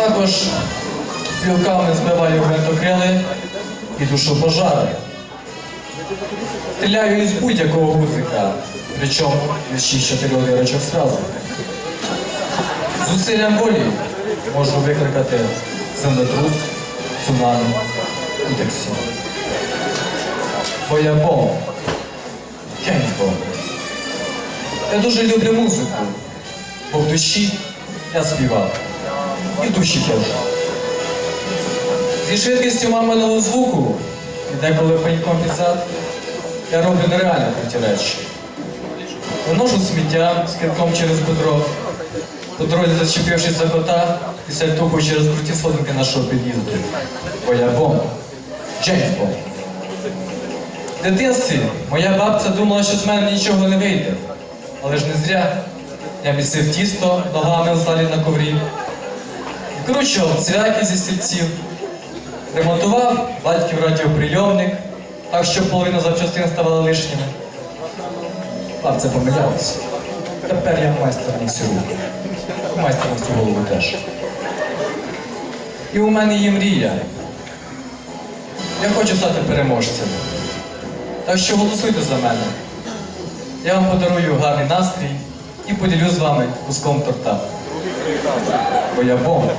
також пілками збиваю гвинтокрили і душу пожари. Стріляю із будь-якого гусика, причому із 6-4 дирочок зразу. З усиллям волі можу викликати землетрус, цунамі і так все. Бо я бомб. Кейнс бомб. Я дуже люблю музику, бо в душі я співав. І душі теж. Зі швидкістю маминого звуку, і деколи пеньком під зад, я роблю нереально круті речі. Виношу сміття з кидком через бедро, по дорозі зачепившись за кота, і сальтуху через круті сходинки нашого під'їзду. Бо я бомба. Джеймс Бомб. В дитинстві моя бабця думала, що з мене нічого не вийде. Але ж не зря. Я місив тісто ногами в залі на коврі. Відкручував цвяки зі стільців. Ремонтував батьків радіоприйомник, так що половина запчастин ставала лишніми. Бабця помилялася. Тепер я майстер руку. Майстер на голову теж. І у мене є мрія. Я хочу стати переможцем. Так що голосуйте за мене. Я вам подарую гарний настрій і поділю з вами куском торта. Бо я бомба.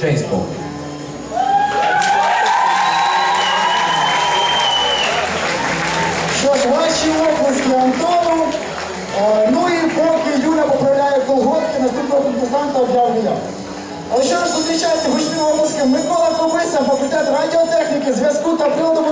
Джеймс Bond. Що ж, ваші оплески Антону. Е, Ну і поки Юля поправляє колготки, наступного конкурсанта об'явлю я. Але що ж зустрічайте гучними оплесками Микола Кобиса, факультет радіотехніки, зв'язку та природобудування.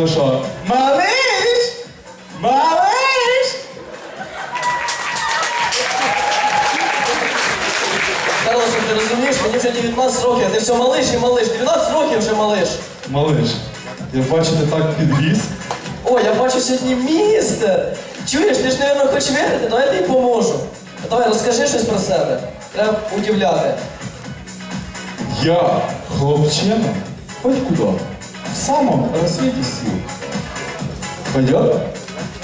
Улюбленого малиша. Малиш! Малиш! Карлос, ти розумієш, мені вже 19 років, а ти все малиш і малиш. 19 років вже малиш. Малиш, я бачу, ти так підріс. О, я бачу сьогодні містер. Чуєш, ти ж, мабуть, хочеш виграти, давай я тобі поможу. Давай, розкажи щось про себе. Треба удивляти. Я хлопчина, хоть куда, рассвете сил. Пойдет?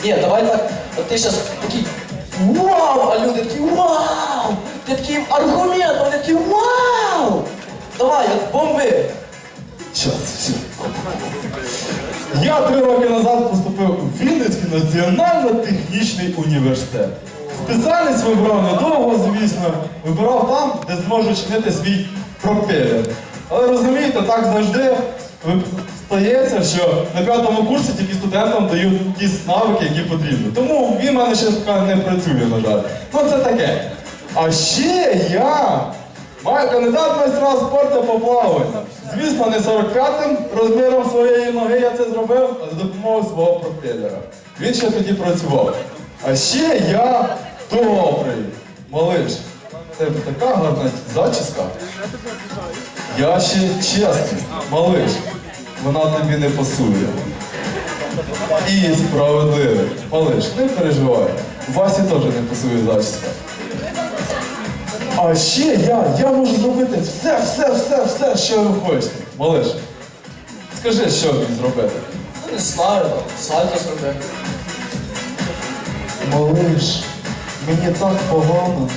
Ні, давай так, от ти зараз такий вау, а люди такі вау! Ти такий аргумент, вони такі вау! Давай, от бомби. Сейчас, все. Я три роки назад поступив у Вінницький національно-технічний університет. Спеціальність вибрав недовго, звісно. Вибирав там, де зможу чинити свій пропелер. Але розумієте, так завжди стається, що на п'ятому курсі тільки студентам дають ті навики, які потрібні. Тому він в мене ще поки не працює, на жаль. Ну це таке. А ще я Маю кандидат майстра спорту по плаванню. Звісно, не 45-м розміром своєї ноги я це зробив, а за допомогою свого пропелера. Він ще тоді працював. А ще я добрий. Малиш, тебе така гарна зачіска. Я ще чесний, малиш. Вона тобі не пасує. І справедливий. Малиш, не переживай. Васі теж не пасує зачіска. А ще я, я можу зробити все, все, все, все, що ви хочете. Малиш, скажи, що мені зробити. Ну не знаю, сальто зроби. Малиш, мені так погано.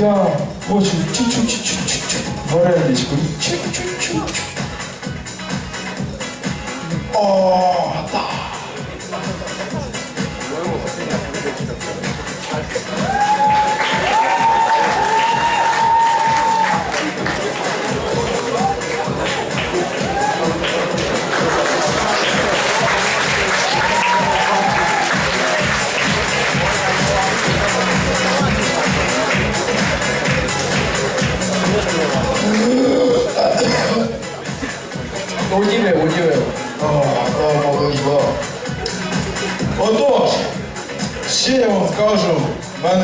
Я хочу чуть-чуть-чуть-чуть вареничку. Чуть-чуть-чуть. О, так.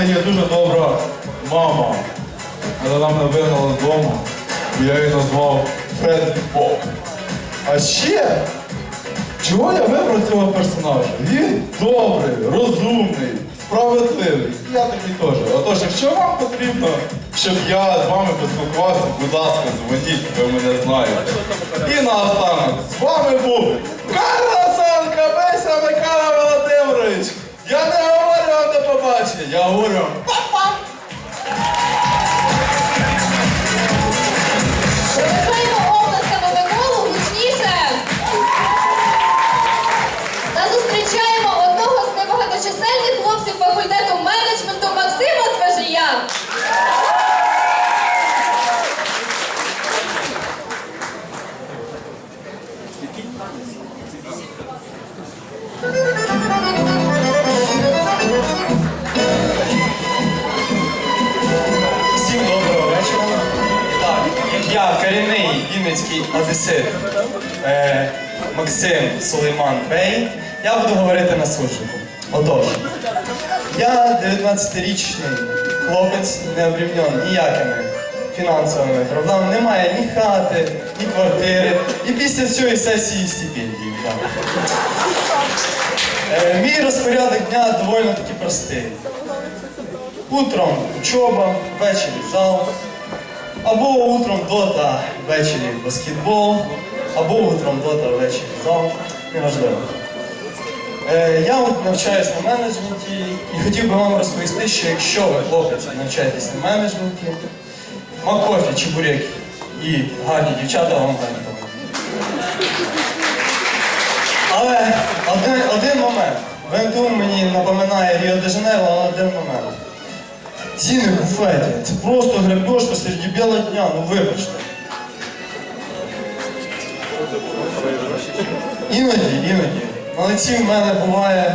Є дуже добра мама. Вона мене вигнала з і я її назвав Фред Бок. А ще, чого я вибрав цього персонажа? Він добрий, розумний, справедливий. І я такий теж. Отож, якщо вам потрібно, щоб я з вами поспілкувався, будь ласка, дзвоніть, ви мене знаєте. І наостанок, з вами був Карлосон Кабеся Микола Володимирович. Я не говорю до побачення, я говорю вінницький одесит е, Максим Сулейман Бей. Я буду говорити на суржику. Отож, я 19-річний хлопець, не обрівняний ніякими фінансовими проблемами. Немає ні хати, ні квартири. І після цієї сесії стипендії. Е, мій розпорядок дня доволі таки простий. Утром учоба, ввечері зал, або утром дота, ввечері баскетбол, або утром дота, ввечері зал. Неважливо. Е, я от навчаюсь на менеджменті і хотів би вам розповісти, що якщо ви, хлопець, навчаєтесь на менеджменті, макофі, чебуреки і гарні дівчата вам гарантовані. Але один, один момент. ВНТУ мені напоминає Ріо де Жанейро, але один момент. Ціни буфеті. Це просто гребеш посеред білого дня, ну вибачте. Іноді, іноді. На лиці в мене буває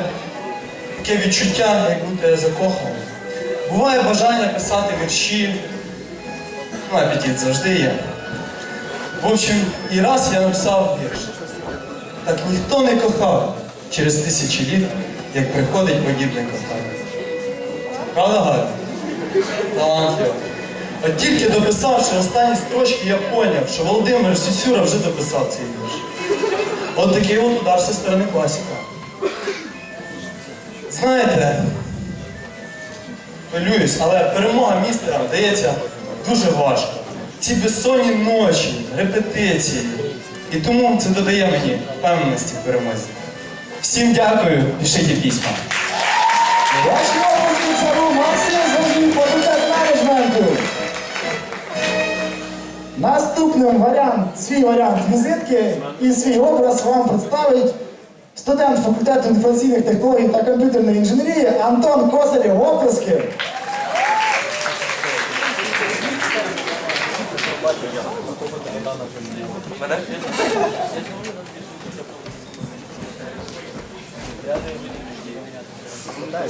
таке відчуття, як будто я закоханий. Буває бажання писати вірші. Ну, апетит завжди є. В общем, і раз я написав вірш. Так ніхто не кохав через тисячі літ, як приходить подібне кохання. Правда, Галя? Талантливо. От тільки дописавши останні строчки, я поняв, що Володимир Сюсюра вже дописав цей вірш. От такий от удар зі сторони класіка. Знаєте, хвилююсь, але перемога містера дається дуже важко. Ці безсонні ночі, репетиції. І тому це додає мені впевненості в перемозі. Всім дякую, пишіть письма. Наступним варіант, свій варіант візитки і свій образ вам представить студент факультету інформаційних технологій та комп'ютерної інженерії Антон Косарєв. Оплески. Всем добрый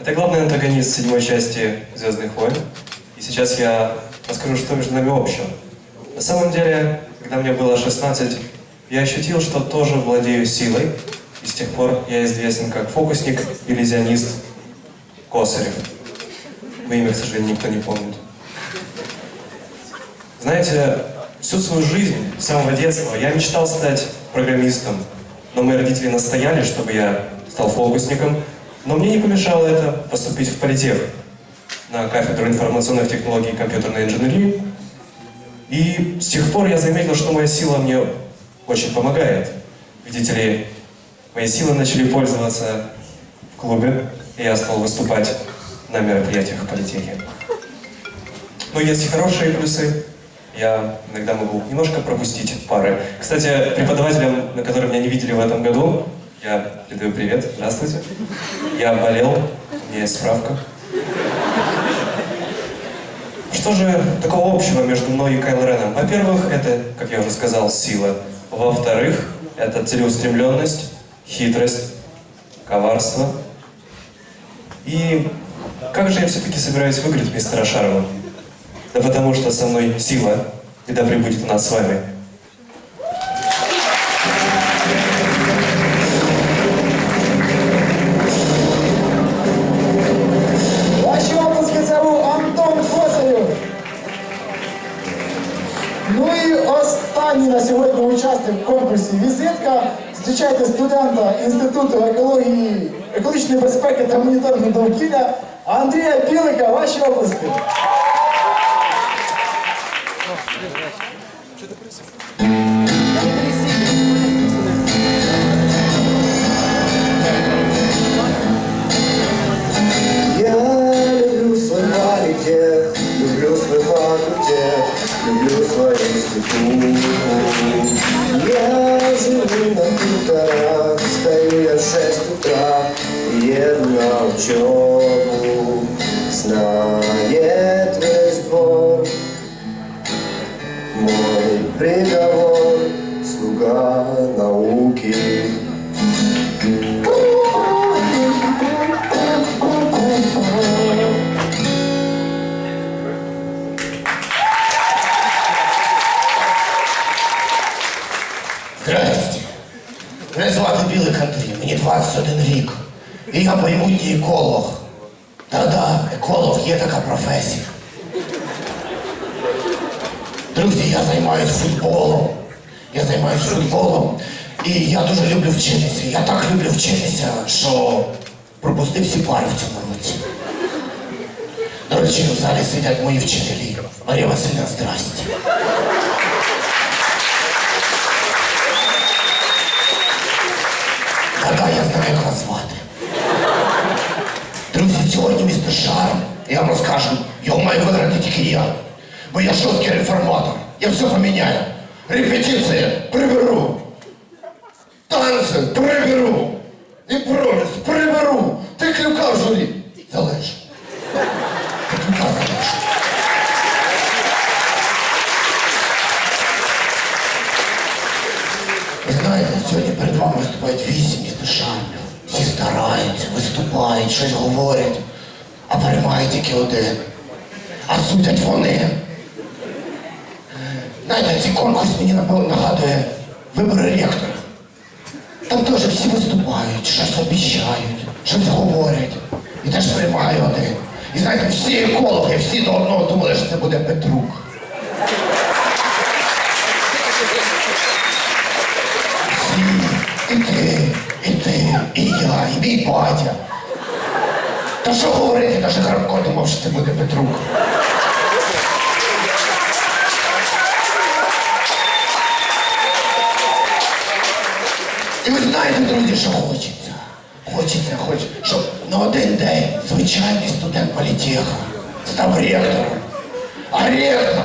Это главный антагонист седьмой части «Звездных войн». И сейчас я расскажу, что между нами общего. На самом деле, когда мне было 16, я ощутил, что тоже владею силой. И с тех пор я известен как фокусник, иллюзионист Косарев. Мое имя, к сожалению, никто не помнит. Знаете, всю свою жизнь, с самого детства, я мечтал стать программистом. Но мои родители настояли, чтобы я стал фокусником. Но мне не помешало это поступить в политех на кафедру информационных технологий и компьютерной инженерии. И с тех пор я заметил, что моя сила мне очень помогает. Видите ли, мои силы начали пользоваться в клубе, и я стал выступать на мероприятиях в политехе. Но есть и хорошие плюсы. Я иногда могу немножко пропустить пары. Кстати, преподавателям, на которые меня не видели в этом году, я передаю привет. Здравствуйте. Я болел, у меня есть справка. Что же такого общего между мной и Кайло Реном? Во-первых, это, как я уже сказал, сила. Во-вторых, это целеустремленность, хитрость, коварство. И как же я все-таки собираюсь выиграть мистера Шарова? Да потому что со мной сила, и да пребудет у нас с вами. Останній на сьогодні учасник в конкурсі візитка. Зустрічайте студента Інституту екології, екологічної безпеки та моніторного довкілля Андрія Білика. Ваші області. Я Друзі, я займаюся футболом. Я займаюся футболом. І я дуже люблю вчитися. Я так люблю вчитися, що пропустив всі пари в цьому році. До речі, в залі сидять мої вчителі. Марія Васильівна, здрасте. Та-да, я знаю, як вас звати. Друзі, сьогодні містер Шарм, я вам розкажу, його має виграти тільки я. Бо я жорсткий реформатор. Я все поміняю. Репетиції приберу. Танці приберу. Імпровіз приберу. Ти клюка в журі. Ти клюка залеж. Ви знаєте, сьогодні перед вами виступають вісім містер Шамлів. Всі стараються, виступають, щось говорять, а перемагає тільки один. А судять вони. Знаєте, цей конкурс мені нагадує вибори ректора. Там теж всі виступають, щось обіцяють, щось говорять. І теж приймає один. І знаєте, всі екологи, всі до одного думали, що це буде Петрук. Всі. І ти, і ти, і я, і мій батя. Та що говорити, навіть Гарабко думав, що це буде Петрук. І ви знаєте, друзі, що хочеться? Хочеться, хочеться, щоб на один день звичайний студент політеха став ректором. А ректор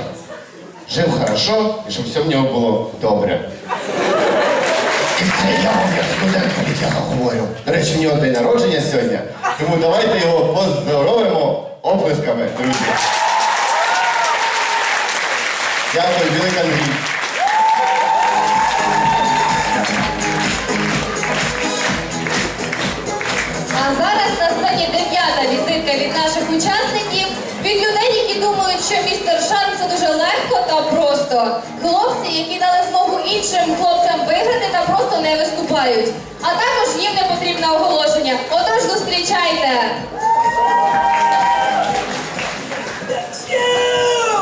жив хорошо і щоб все в нього було добре. І це я вам як студент політеха говорю. До речі, в нього день народження сьогодні, тому давайте його поздоровимо оплесками, друзі. Дякую, Білик Андрій. Хлопці, які дали змогу іншим хлопцям виграти та просто не виступають. А також їм не потрібне оголошення. Отож зустрічайте!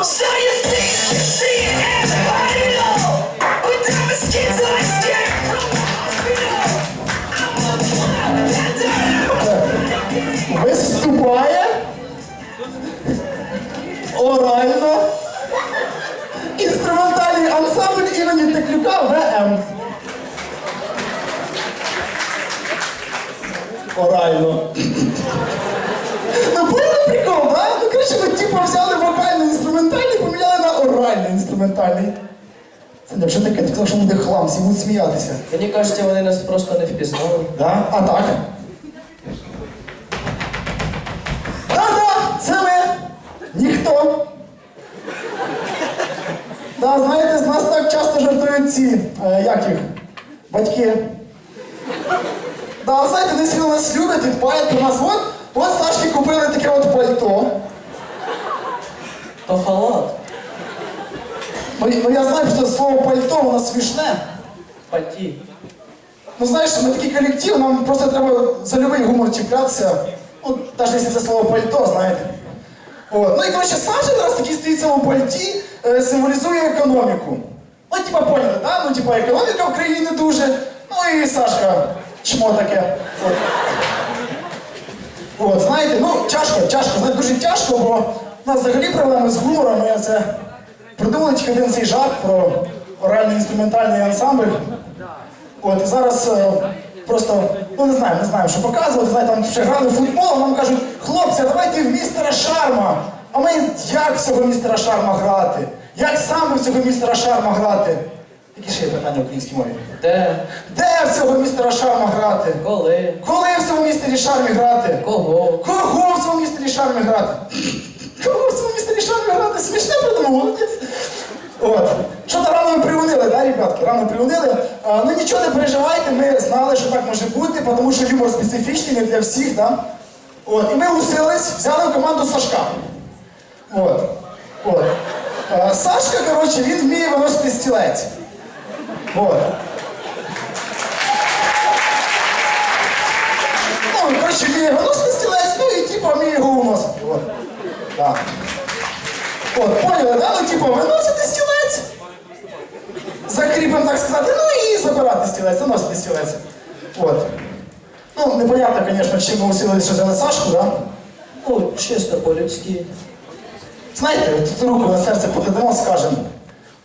So you Теклюка ВМ. Орально. Ну, поняли прикол, да? Ну, коротше, ну, типу, взяли вокальний інструментальний, поміняли на оральний інструментальний. Це не що таке, ти казав, що буде хлам, всі будуть сміятися. Мені кажеться, вони нас просто не впізнали. Да? А так? Да-да, це ми. Ніхто. Да, знаєте, з нас так часто жартують ці, е, як їх, батьки. Да, знаєте, вони сильно нас люблять, відпають про нас. От, от Сашки купили таке от пальто. То халат. Ну, ну я знаю, що слово пальто, воно смішне. Паті. Ну знаєш, ми такий колектив, нам просто треба за любий гумор чіплятися. Ну, навіть якщо це слово пальто, знаєте. От. Ну і коротше, Саша зараз такий стоїть в цьому пальті, е, символізує економіку. Ну, типа, поняли, да? Ну, типа, економіка в країні дуже. Ну і Сашка, чмо таке. От. От, знаєте, ну тяжко, тяжко, знаєте, дуже тяжко, бо у нас взагалі проблеми з гумором. Ми це придумали тільки один цей жарт про оральний інструментальний ансамбль. От і зараз е, просто, ну не знаю, не знаю, що показувати. Знаєте, там ще грали в футбол, а нам кажуть, хлопці, давайте в містера Шарма. А ми як в цього містера Шарма грати? Як саме в цього містера Шарма грати? Які ще є питання в українській мові? Де? Де в цього містера Шарма грати? Коли? Коли в цьому містері Шармі грати? Кого? Кого в цьому містері Шармі грати? Кого в цьому містері Шармі грати? Смішне придумав, молодець. От. Що то рано ми приунили, да, ребятки? Рано приунили. А, ну нічого не переживайте, ми знали, що так може бути, тому що юмор специфічний, не для всіх, да? От. І ми усились, взяли в команду Сашка. От. От. А, Сашка, коротше, він вміє виносити стілець. От. Ну, коротше, вміє виносити стілець, ну і типу вміє його уносити. От. Так. От, поняли, да? Ну, типу, виносити стілець. Закріпимо, так сказати, ну і забирати стілець, заносити стілець. От. Ну, непонятно, звісно, чим ми усилилися, що взяли Сашку, да? Ну, чисто по-людськи. Знаєте, тут руку на серце покладемо, скажемо.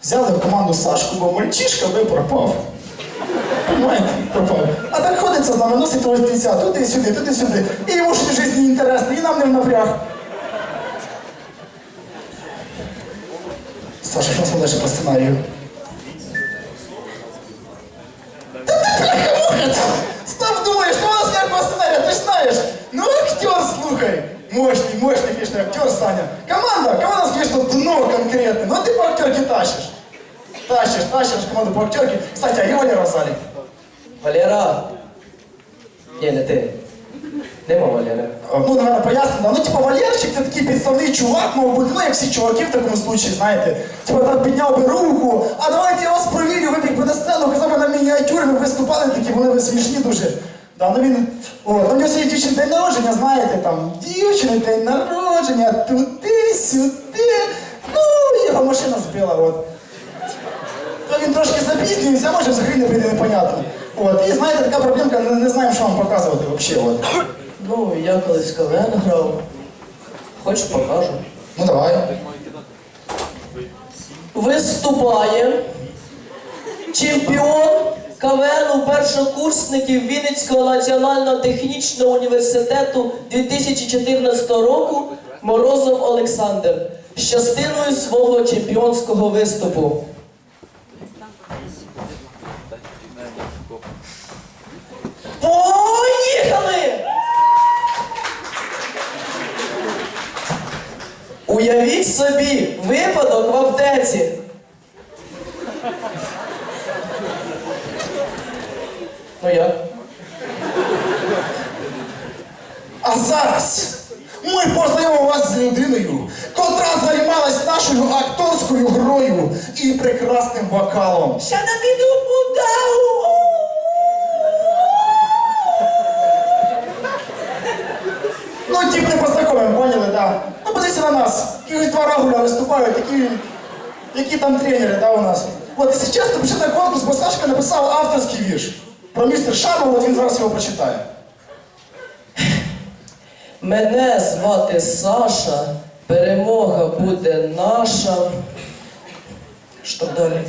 Взяли в команду Сашку, бо мальчишка би пропав. Понимаєте? Пропав. А так ходиться з нами, носить того стільця, туди-сюди, туди-сюди. І йому ж в житті не інтересно, і нам не в напряг. Саша, що далі по сценарію? Та ти бляха-муха! Став думаєш, ну у нас як по сценарію, ти ж знаєш. Ну актер, слухай. Мощный, мощный, конечно, актер, Саня. Команда, команда, конечно, дно конкретно. Но ты по актерке тащишь. Тащишь, тащишь команду по актерке. Кстати, а его не раздали. Валера. Ні, не ти. Нема Валера. Ну, наверное, пояснено. да. Ну, типа, Валерчик, це такий підставний чувак, мов бути, ну, як всі чуваки в такому случаї, знаєте. Типа, там підняв би руку, а давайте я вас провірю, вибіг би на сцену, казав би на мініатюри, ми виступали такі, були ви смішні дуже. Да, ну він, о, ну, сьогодні дівчин день народження, знаєте, там, дівчини день народження, туди-сюди. Ну, його машина збила, от. То він трошки запізнюється, може взагалі не прийде непонятно. От, і знаєте, така проблемка, не, не знаємо, що вам показувати взагалі. От. Ну, я колись КВН грав. Хочеш покажу. Ну давай. Виступає чемпіон КВН першокурсників Вінницького національного технічного університету 2014 року Морозов Олександр з частиною свого чемпіонського виступу. Поїхали! Уявіть собі випадок в аптеці. Ну як? зараз ми познайомимо вас з людиною, котра займалась нашою акторською грою і прекрасним вокалом. Ну, тип не познайомим, поняли, да. Ну, подивіться на нас. Якісь два рагуля виступають, які, які там тренери, да, у нас. От, якщо чесно, пиши на конкурс, бо Сашка написав авторський вірш про містер Шарма, він зараз його прочитає. Мене звати Саша, перемога буде наша. Що далі?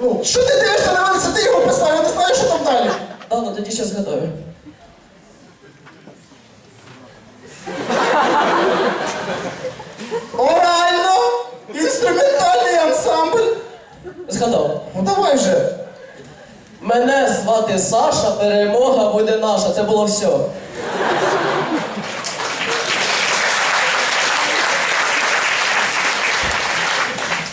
Ну, що ти дивишся на мене, це ти його писав, я не знаю, що там далі. Да, ну тоді ще згадаю. Орально! Інструментальний ансамбль. Згадав. Ну давай же. Мене звати Саша, перемога буде наша. Це було все.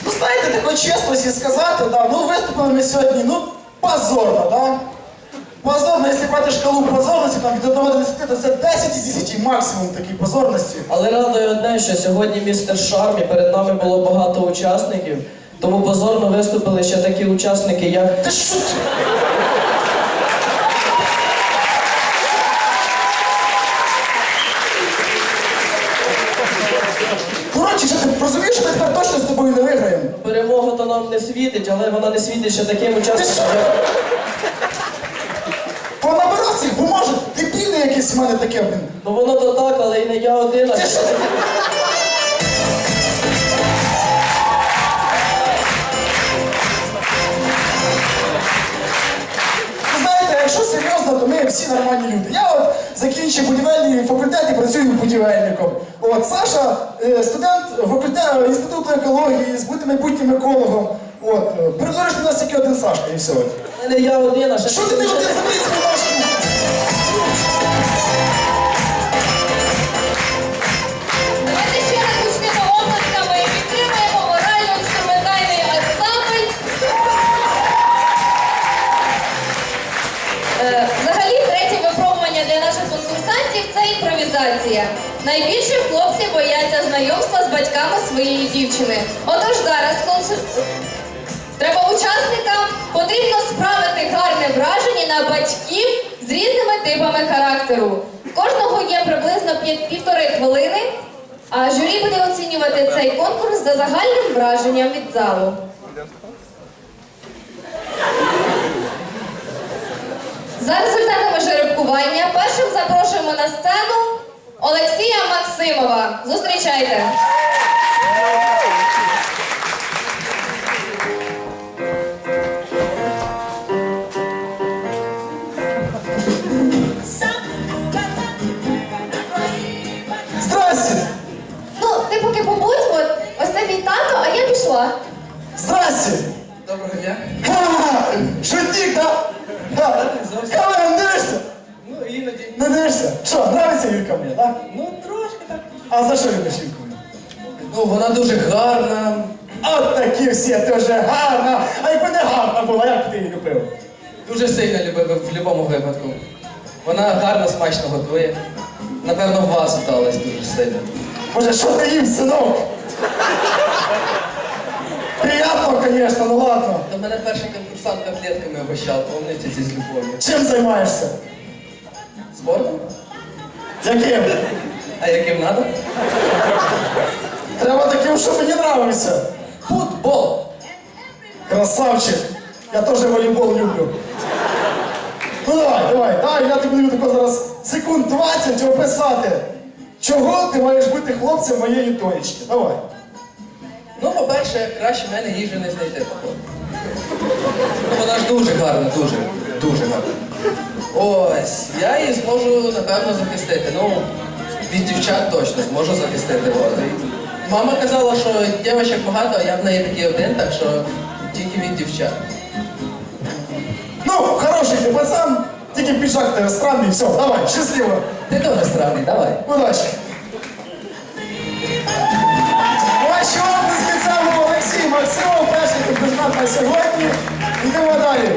Ну знаєте, такої чесності сказати, да, ну виступили ми сьогодні, ну, позорно, да? Позорно, якщо брати шкалу позорності, там від 1 до 10, то це 10 із 10 максимум такій позорності. Але радує одне, що сьогодні містер Шарм і перед нами було багато учасників. Тому позорно виступили ще такі учасники, як? Коротше, що ти розумієш, що ми тепер точно з тобою не виграємо? перемога то нам не світить, але вона не світить ще таким учасникам, як Понабирав цих бумажок, дебільне якесь в мене таке, блін. Ну воно то так, але і не я один, а Ти що? Серйозно, то ми всі нормальні люди. Я от закінчив будівельний факультет і працюю будівельником. От Саша, е, студент факультету інституту екології, з бути майбутнім екологом. От, придуриш до нас тільки один Сашка і все. не я один, а ще Що ти не один заберись бумажку? Давайте Найбільше хлопці бояться знайомства з батьками своєї дівчини. Отож зараз треба учасникам потрібно справити гарне враження на батьків з різними типами характеру. Кожного є приблизно пів- півтори хвилини, а журі буде оцінювати цей конкурс за загальним враженням від залу. За результатами жеребкування першим запрошуємо на сцену Олексія Максимова. Зустрічайте! Боже, що ти їм, синок? Приятно, звісно, ну ладно. До мене перший конкурсант котлетками обіщав, помните ці з любов'ю. Чим займаєшся? Спортом? Яким? А яким надо? Треба таким, що мені нравився. Футбол. Красавчик. Я теж волейбол люблю. Ну давай, давай, давай, я тобі буду тако зараз секунд 20 описати. Чого ти маєш бути хлопцем моєї донечки? Давай. Ну, по-перше, краще в мене їжі не знайти, походу. Ну, вона ж дуже гарна, дуже, дуже гарна. Ось, я її зможу, напевно, захистити. Ну, від дівчат точно зможу захистити. От. Мама казала, що дівчат багато, а я в неї такий один, так що тільки від дівчат. Ну, хороший ти пацан, тільки піджак тебе странний, все, давай, щасливо. Ти тоже сравни, давай. Удачі. Ваші обласки це був Олексій Максимов, перший конкурсант на сьогодні. Йдемо далі.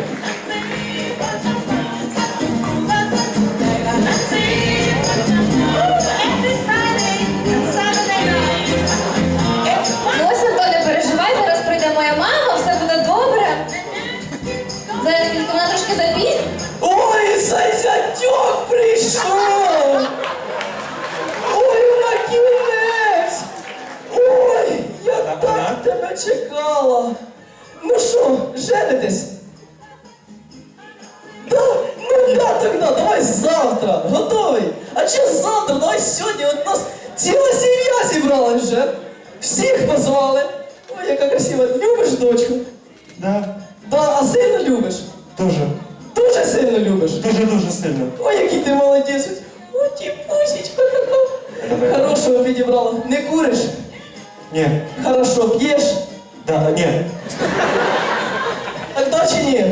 Ні?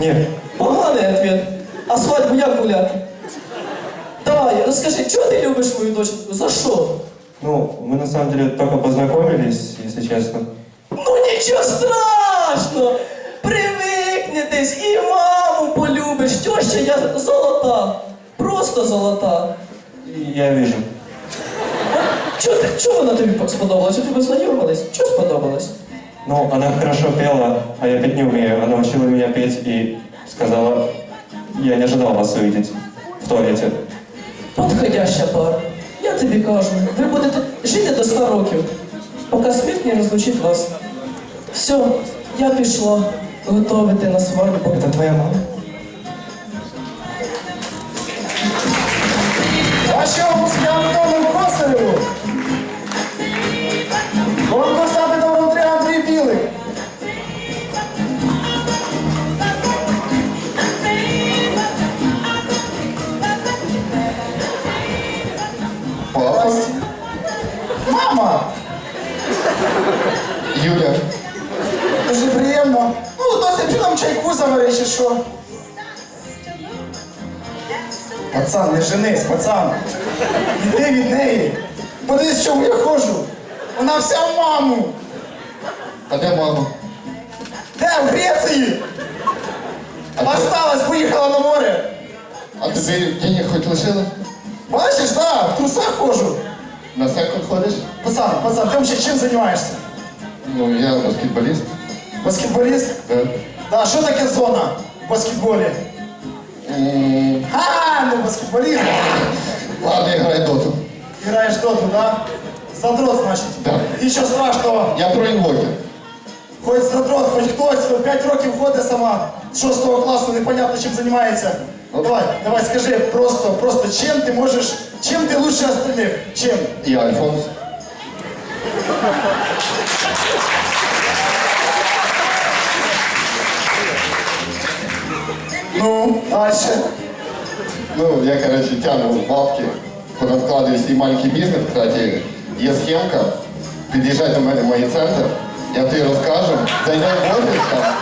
не. Поганий ответ. А свадьбу як гуляти? Давай, розкажи, чого ти любиш мою дочку? За що? Ну, мы на самом деле только познакомились, если честно. Ну нічого страшного! Привикнетесь і маму полюбиш. Тьоща я золота. Просто золота. И Я вижу. Чого ти, чого вона тобі сподобалась? Ти познайомились? Чого сподобалось? Ну, она хорошо пела, а я петь не умею. Она учила меня петь и сказала, я не ожидал вас увидеть в туалете. Подходяща пара. Я тобі кажу, ви будете жити до 100 років, поки смерть не розлучить вас. Все, я пішла готувати на свадьбу. Это твоя мама? Ваші женись, пацан. Іди від неї. Подивись, чому я ходжу. Вона вся в маму. а де мама? Де? В Греції? Осталась, поїхала на море. А тобі денег хоч лишили? Бачиш, да, в трусах ходжу. На секунд ходиш? Пацан, пацан, ти взагалі чим займаєшся? Ну, я баскетболіст. Баскетболіст? Да. Да, що таке зона в баскетболі? М, А, ну баскетболіст. Ладно, я граю доту. Граєш доту, да? Задрот, значить. Да. Нічого страшного. Я про інвокер. Хоч задрот, хоч хтось, 5 років ходить сама, з 6 класу, непонятно чим займається. Ну. Давай, давай, скажи просто, просто, чим ти можеш, чим ти лучше остальних? Чим? Я Альфонс. Ну, дальше. Ну, я, короче, тяну бабки, понадкладую свій маленький бізнес, кстати, є схемка, під'їжджай до мене в центр, я тобі розкажу, зайдемо в офіс там.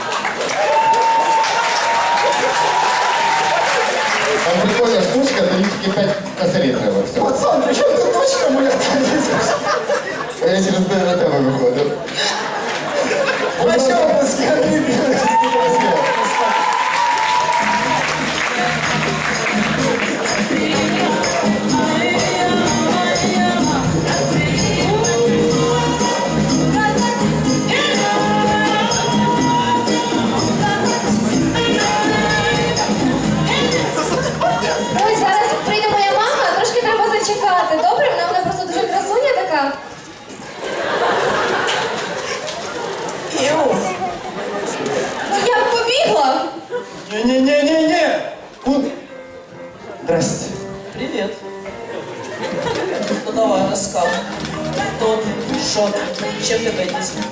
Там прикольна штучка, тобі тільки 5 косарів треба все. Пацан, при чому тут дочка моя? Я через тебе на тебе виходив. Ваші обласки, Андрій ти? Що ти? Чим тебе їсти?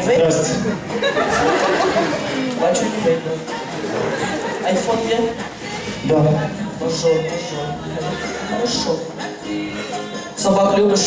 Німей? Здрасте. Бачу німей. Айфон є? Да. Хорошо, хорошо. Хорошо. Собак любиш?